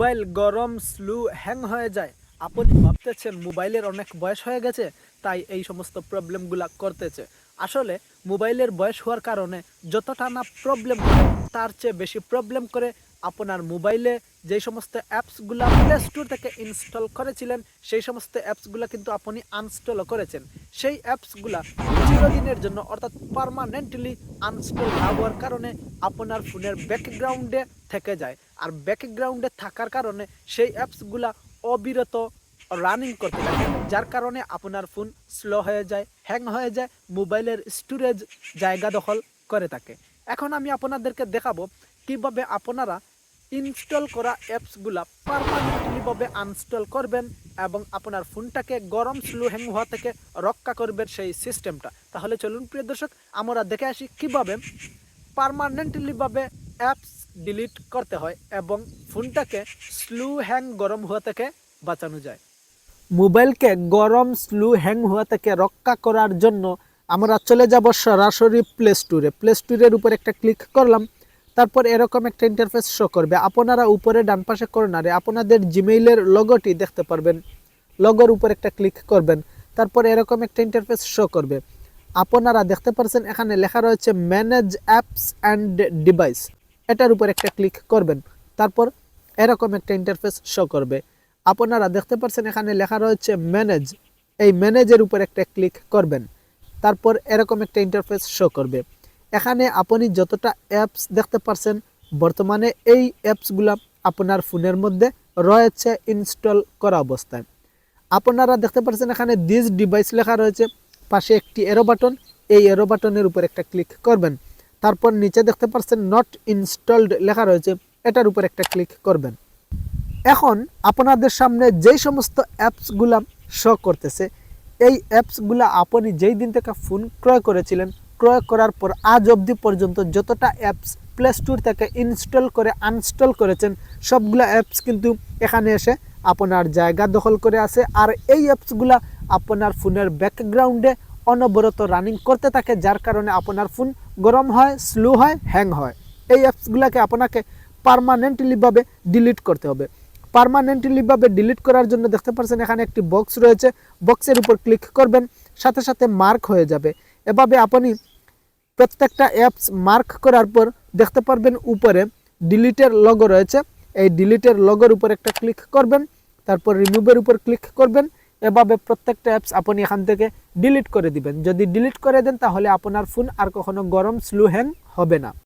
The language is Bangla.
মোবাইল গরম স্লো হ্যাং হয়ে যায়। আপনি ভাবতেছেন মোবাইলের অনেক বয়স হয়ে গেছে, তাই এই সমস্ত প্রবলেমগুলা করতেছে। আসলে মোবাইলের বয়স হওয়ার কারণে যতটা না প্রবলেম তার চেয়ে বেশি প্রবলেম করে আপনার মোবাইলে যে সমস্ত অ্যাপসগুলা প্লে স্টোর থেকে ইনস্টল করেছিলেন, সেই সমস্ত অ্যাপসগুলা কিন্তু আপনি আনস্টলও করেছেন। সেই অ্যাপসগুলা চিরদিনের জন্য অর্থাৎ পারমানেন্টলি আনস্টল না হওয়ার কারণে আপনার ফোনের ব্যাকগ্রাউন্ডে থেকে যায়। আর ব্যাকগ্রাউন্ডে থাকার কারণে সেই অ্যাপসগুলা অবিরত রানিং করতে থাকে, যার কারণে আপনার ফোন স্লো হয়ে যায় হ্যাং হয়ে যায় মোবাইলের স্টোরেজ জায়গা দখল করে থাকে। এখন আমি আপনাদেরকে দেখাবো কীভাবে আপনারা ইনস্টল করা অ্যাপসগুলা পারমানেন্টলিভাবে আনস্টল করবেন এবং আপনার ফোনটাকে গরম স্লো হ্যাং হওয়া থেকে রক্ষা করবেন সেই সিস্টেমটা তাহলে চলুন, প্রিয় দর্শক, আমরা দেখে আসি কীভাবে পারমানেন্টলিভাবে অ্যাপস ডিলিট করতে হয় এবং ফোনটাকে স্লো হ্যাং গরম হওয়া থেকে বাঁচানো যায়। মোবাইলকে গরম স্লো হ্যাং হওয়া থেকে রক্ষা করার জন্য আমরা চলে যাব সরাসরি প্লে স্টোরে প্লে স্টোরের উপর একটা ক্লিক করলাম, তারপর এরকম একটা ইন্টারফেস শো করবে। আপনারা উপরে ডান পাশে কর্নারে আপনাদের জিমেইলের লগোটি দেখতে পারবেন। লগোর উপর একটা ক্লিক করবেন, তারপর এরকম একটা ইন্টারফেস শো করবে। আপনারা দেখতে পাচ্ছেন এখানে লেখা রয়েছে ম্যানেজ অ্যাপস অ্যান্ড ডিভাইস এটার উপর একটা ক্লিক করবেন। তারপর এরকম একটা ইন্টারফেস শো করবে। আপনারা দেখতে পাচ্ছেন এখানে লেখা রয়েছে ম্যানেজ এই ম্যানেজের উপর একটা ক্লিক করবেন। তারপর এরকম একটা ইন্টারফেস শো করবে। এখানে আপনি যতটা অ্যাপস দেখতে পাচ্ছেন বর্তমানে এই অ্যাপসগুলো আপনার ফোনের মধ্যে রয়েছে ইনস্টল করা অবস্থায়। আপনারা দেখতে পাচ্ছেন এখানে দিস ডিভাইস লেখা রয়েছে। পাশে একটি এরো বাটন এই এরো বাটনের উপর একটা ক্লিক করবেন। তারপর নিচে দেখতে পাচ্ছেন নট ইনস্টলড লেখা রয়েছে, এটার উপর একটা ক্লিক করবেন। এখন আপনাদের সামনে যেই সমস্ত অ্যাপসগুলা শো করতেছে, এই অ্যাপসগুলা আপনি যেই দিন থেকে ফোন ক্রয় করেছিলেন, ক্রয় করার পর আজ অবধি পর্যন্ত যতটা অ্যাপস প্লে স্টোর থেকে ইনস্টল করে আনস্টল করেছেন, সবগুলা অ্যাপস কিন্তু এখানে এসে আপনার জায়গা দখল করে আছে। আর এই অ্যাপসগুলা আপনার ফোনের ব্যাকগ্রাউন্ডে অনবরত রানিং করতে থাকে, যার কারণে আপনার ফোন গরম হয় স্লো হয় হ্যাং হয়। এই অ্যাপসগুলোকে আপনাকে পারমানেন্টলিভাবে ডিলিট করতে হবে। পারমানেন্টলিভাবে ডিলিট করার জন্য দেখতে পাচ্ছেন এখানে একটি বক্স রয়েছে। বক্সের উপর ক্লিক করবেন, সাথে সাথে মার্ক হয়ে যাবে। এভাবে আপনি প্রত্যেকটা অ্যাপস মার্ক করার পর দেখতে পারবেন উপরে ডিলিটের লগো রয়েছে। এই ডিলিটের লগোর উপর একটা ক্লিক করবেন, তারপর রিমুভের উপর ক্লিক করবেন। এভাবে প্রত্যেকটা অ্যাপস আপনি এখান থেকে ডিলিট করে দিবেন। যদি ডিলিট করে দেন তাহলে আপনার ফোন আর কখনো গরম স্লো হ্যাং হবে না।